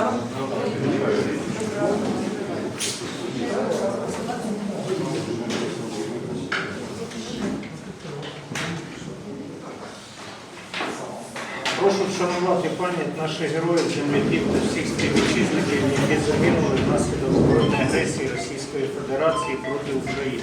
Прошу вшанувати пам'ять наших героїв, земляків та всіх співвітчизників, які загинули внаслідок збройної агресії Російської Федерації проти України.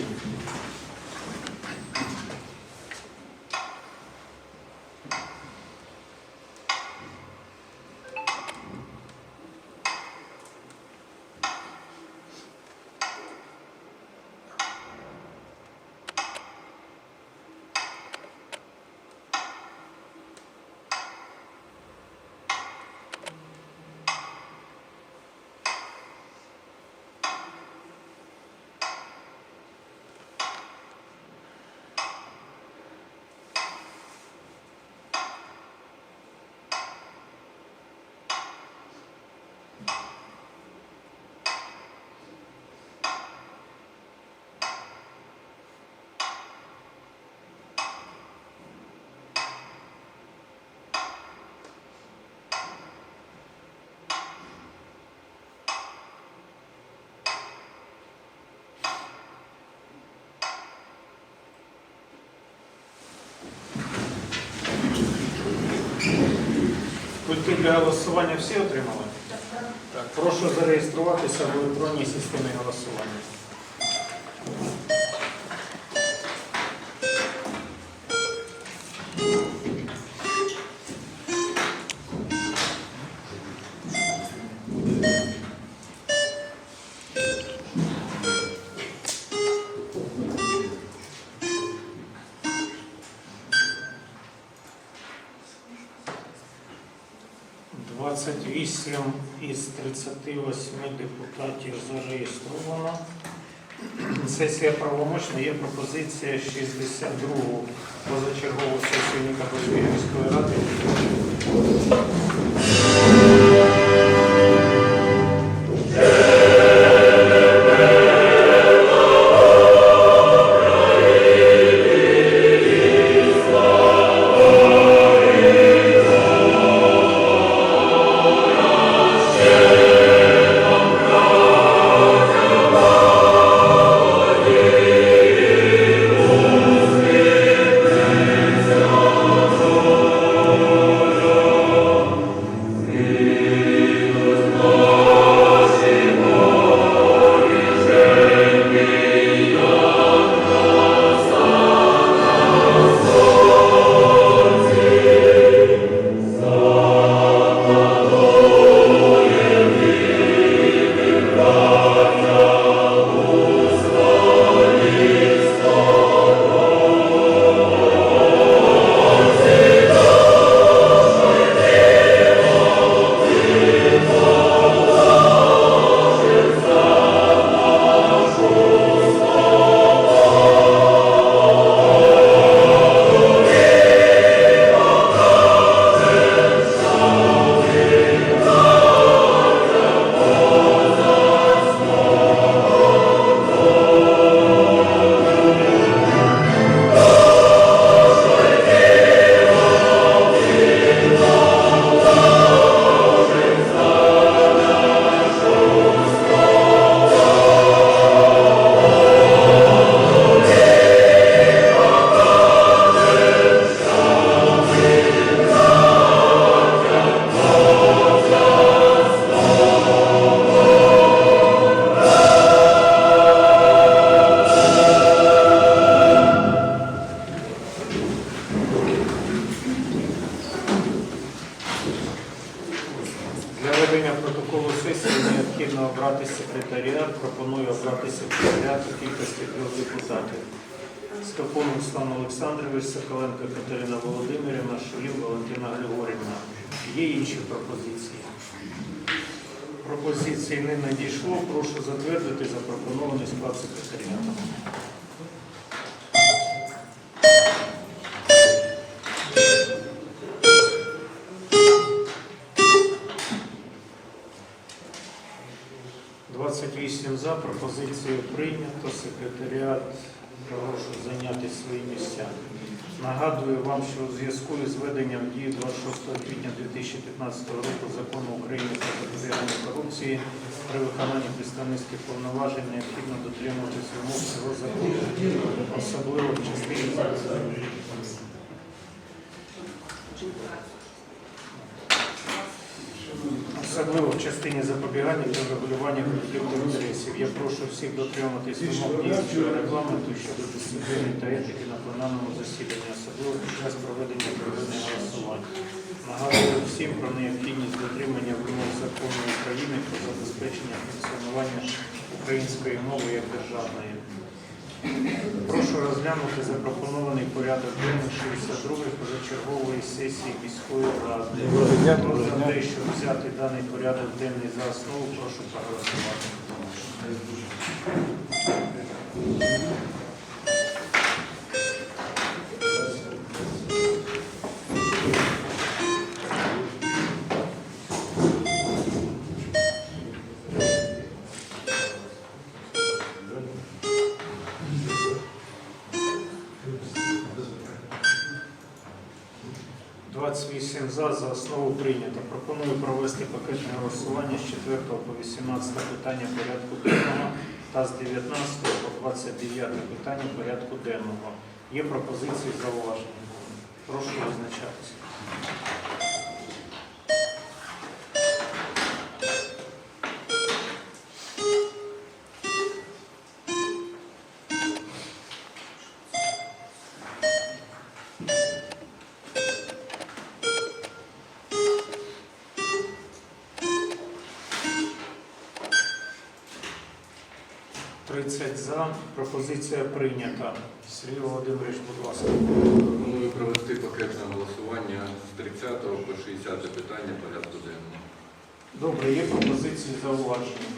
Кульки для голосування всі отримали? Так. Прошу зареєструватися в електронній системі голосування. Двадцять вісім із 38 депутатів зареєстровано. Сесія правомочна. Є пропозиція 62-го позачергову сесію Нікопольської міської ради. Протоколу сесії необхідно обрати секретаріат. Пропоную обрати секретаріат у кількості трьох депутатів. Скакун Руслан Олександрович, Соколенко Катерина Володимирівна, Шулів Валентина Григорівна. Є інші пропозиції? Пропозиції не надійшло. Прошу затвердити запропонований склад секретаріату. Двадцять вісім за пропозицію прийнято. Секретаріат прошу зайняти свої місця. Нагадую вам, що у зв'язку із введенням в дію 26 квітня 2015 року закону України про запобігання корупції при виконанні представницьких повноважень необхідно дотримуватись вимог цього закону, особливо в частині особливо в частині запобігання та регулювання конфлікту інтересів. Я прошу всіх дотримуватись вимог діючого регламенту щодо дисципліни та етики на пленарному засіданні, особливо під час проведення проведення голосувань. Нагадую всім про необхідність дотримання вимог закону України про забезпечення функціонування української мови як державної. Прошу розглянути запропонований порядок денний 62-ї позачергової сесії міської ради. Хто за те, щоб взяти даний порядок денний за основу, прошу проголосувати. – за, за основу прийнято. Пропоную провести пакетне голосування з 4 по 18 питання порядку денного та з 19 по 29 питання порядку денного. Є пропозиції зауваження. Прошу визначатися. – 30 за. Пропозиція прийнята. Сергій Володимирович, будь ласка. Пропоную провести пакетне голосування з 30 по 60 питання порядку денного. Добре, є пропозиції зауваження.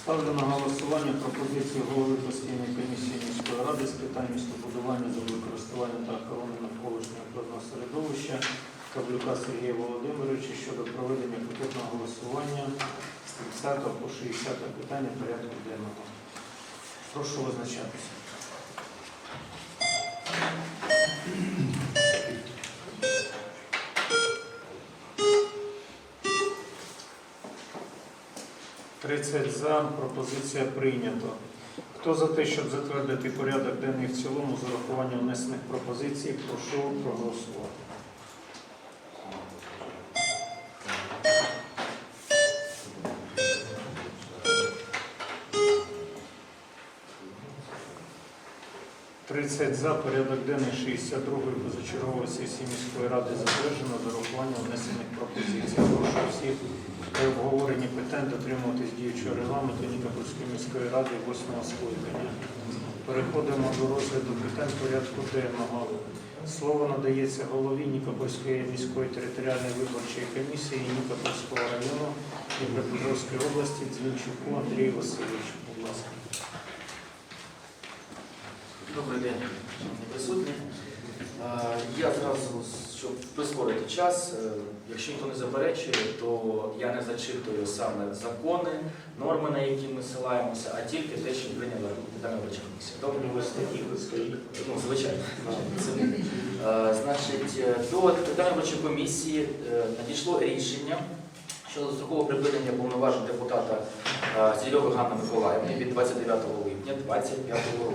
Ставлю на голосування пропозицію голови постійної комісії міської ради з питань містобудування землекористування та охорони навколишнього природного середовища Кавлюка Сергія Володимировича щодо проведення пакетного голосування з 30 по 60 питання порядку денного. Прошу визначатися. Тридцять за. Пропозиція прийнято. Хто за те, щоб затвердити порядок денний в цілому з урахуванням внесених пропозицій, прошу проголосувати. Тридцять за. Порядок денний 62-ї позачергової сесії міської ради затверджено з урахуванням внесених пропозицій. Прошу всіх при обговоренні питань дотримуватись діючого регламенту Нікопольської міської ради 8 скликання. Переходимо до розгляду питань порядку денного. Слово надається голові Нікопольської міської територіальної виборчої комісії Нікопольського району Дніпропетровської області Дзвінчуку Андрію Васильовичу. Будь ласка. Добрий день, шановні присутні. Я зразу, щоб прискорити час, е, якщо ніхто не заперечує, то я не зачитую саме закони, норми, на які ми силаємося, а тільки те, що прийняла Державна виборча комісія. Добре? Ви статті стоїть. Ну, звичайно. Значить, е, до Державної виборчої комісії е, надійшло рішення щодо дострокового припинення повноважень депутата Сільової Ганни Миколаївни від 29 липня 2025 року.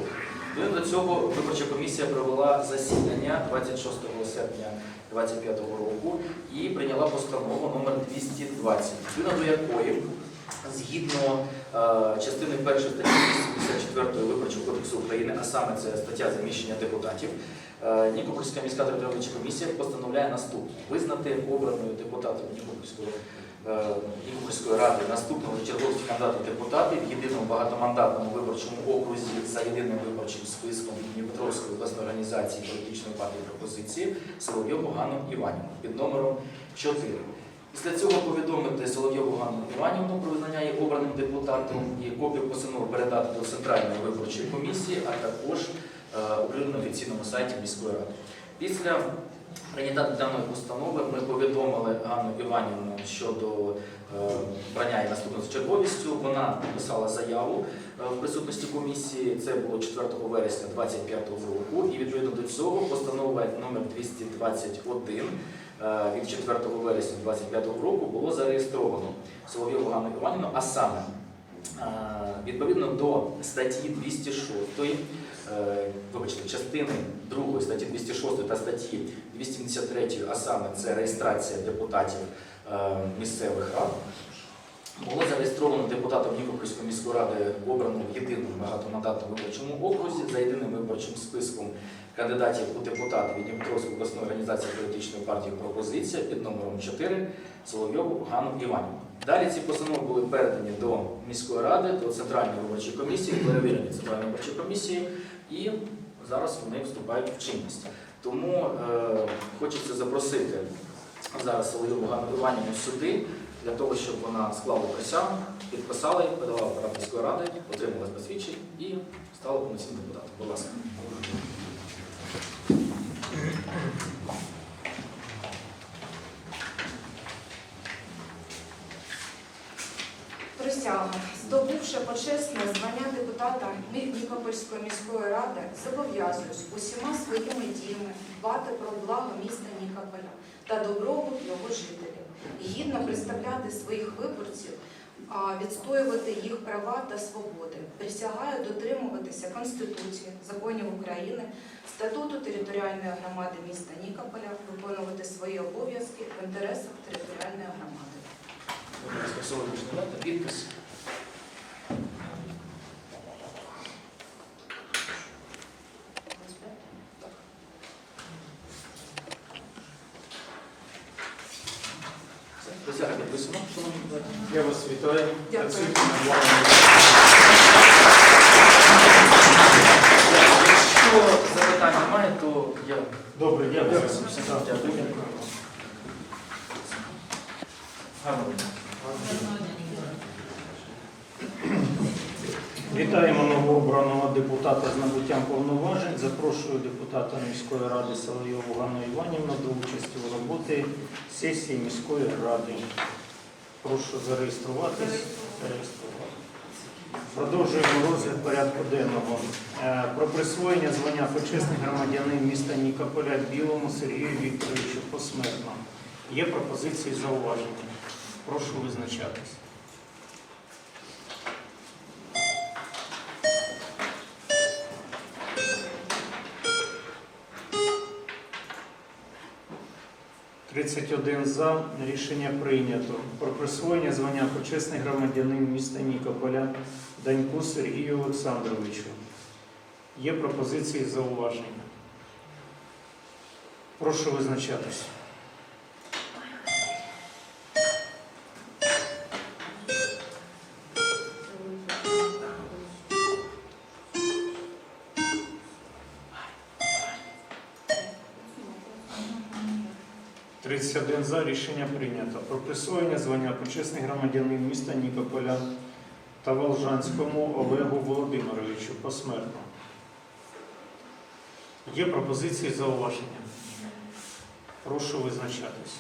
Відповідно до цього виборча комісія провела засідання 26 серпня 2025 року і прийняла постанову номер 220, відповідно до якої, згідно е, частини 1 статті 254 Виборчого кодексу України, а саме це стаття заміщення депутатів, е, Нікопольська міська територіальна комісія постановляє наступне: визнати обраною депутатом Нікопольського Нікопольської ради наступного черговості кандидата в депутати в єдиному багатомандатному виборчому окрузі за єдиним виборчим списком Дніпропетровської обласної організації політичної партії пропозиції Соловйову Ганну Іванівну під номером 4. Після цього повідомити Соловйову Ганну Іванівну про визнання її обраним депутатом і копію постанови передати до Центральної виборчої комісії, а також е, на офіційному сайті міської ради. Після прийняття даної установи ми повідомили Ганну Іванівну щодо е, брання і наступної з черговістю. Вона написала заяву е, в присутності комісії. Це було 4 вересня 2025 року. І відповідно до цього постанова номер 221 е, від 4 вересня 2025 року було зареєстровано Соловйову Ганну Іванівну, а саме відповідно до статті 206 е, вибачте, частини 2 статті 206 та статті 273, а саме це реєстрація депутатів е, місцевих рад. Було зареєстровано депутатом Нікопольської міської ради обрано в єдиному багатомандатному виборчому окрузі за єдиним виборчим списком кандидатів у депутати від Дніпровської обласної організації політичної партії пропозиція під номером 4 Соловйову Ганну Іванівну. Далі ці постанови були передані до міської ради, до центральної виборчої комісії, перевірені центральної виборчої комісії, і зараз вони вступають в чинність. Тому е, хочеться запросити зараз Ганну Іванівну сюди для того, щоб вона склала присягу, підписала їх, подала апарат ради, отримала посвідчення і стала повноцінним депутатом. Будь ласка. Присяга, здобувши почесне звання депутата Нікопольської міської ради, зобов'язуюсь усіма своїми діями дбати про благо міста Нікополя та добробут його жителів, гідно представляти своїх виборців, відстоювати їх права та свободи. Присягаю дотримуватися Конституції, законів України, статуту територіальної громади міста Нікополя, виконувати свої обов'язки в інтересах територіальної громади. Підпис. Все, Присяга підписана, шановні депутати. Я вас вітаю. Дякую. Працюйте на благо. Якщо запитань немає, то я Добре, дякую. Вітаємо новообраного депутата з набуттям повноважень. Запрошую депутата міської ради Соловйову Ганну Іванівну до участі у роботі сесії міської ради. Прошу зареєструватись. Зареєструвати. Продовжуємо розгляд порядку денного. Е, Про присвоєння звання почесний громадянин міста Нікополя Білому Сергію Вікторовичу посмертно. Є пропозиції зауваження. Прошу визначатись. Тридцять один за. Рішення прийнято. Про присвоєння звання почесний громадянин міста Нікополя Даньку Сергію Олександровичу. Є пропозиції зауваження. Прошу визначатись. Тридцять один за. Рішення прийнято. Про присвоєння звання почесний громадянин міста Нікополя та Волжанському Олегу Володимировичу посмертно. Є пропозиції зауваження. Прошу визначатись.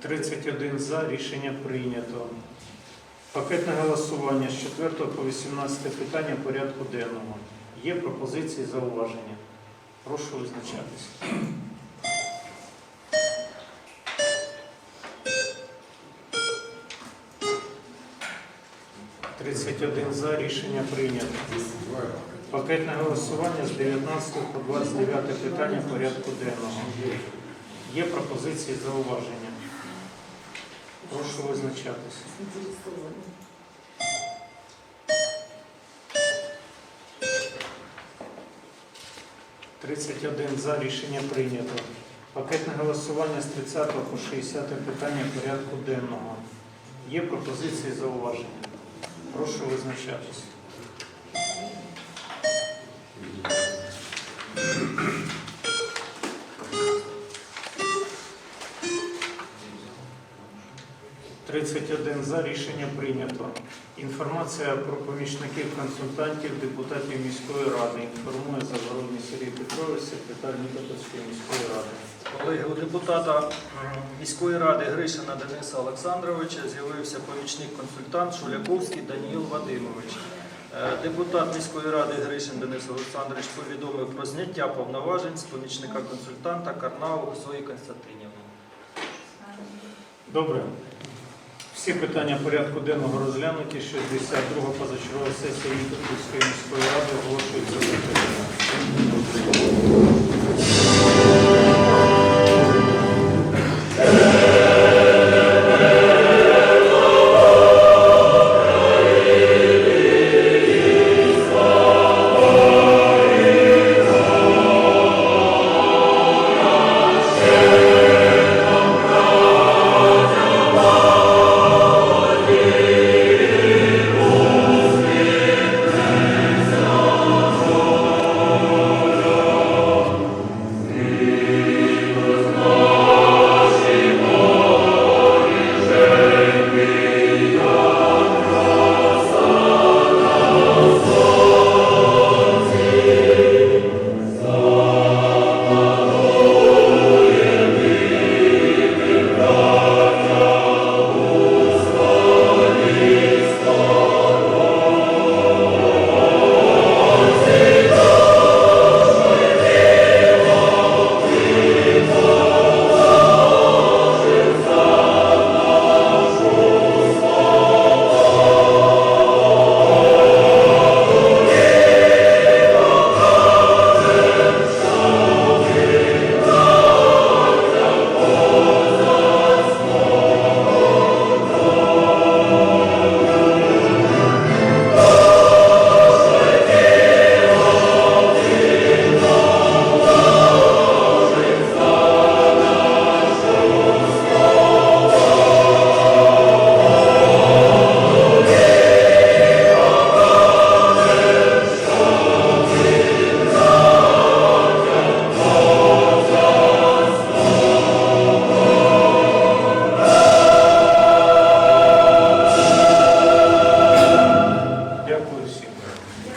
Тридцять один за. Рішення прийнято. Пакетне голосування з 4 по 18 питання порядку денного. Є пропозиції зауваження. Прошу визначатися. Тридцять один за рішення прийнято. Пакетне голосування з 19 по 29 питання порядку денного. Є пропозиції зауваження. Прошу визначатися. 31 за рішення прийнято. Пакетне голосування з 30 по 60 питання порядку денного. Є пропозиції зауваження. Прошу визначатися. 31 за рішення прийнято. Інформація про помічників консультантів депутатів міської ради. Інформує Загородній Сергій Петрович, секретар Нікопольської міської ради. Колеги, у депутата міської ради Гришина Дениса Олександровича з'явився помічник-консультант Шуляковський Даніїл Вадимович. Е, Депутат міської ради Гришин Денис Олександрович повідомив про зняття повноважень з помічника-консультанта Карнаву Зої Константинівни. Добре. Всі питання порядку денного розглянуті. 62 позачергова сесія Нікопольської міської ради оголошується закритою.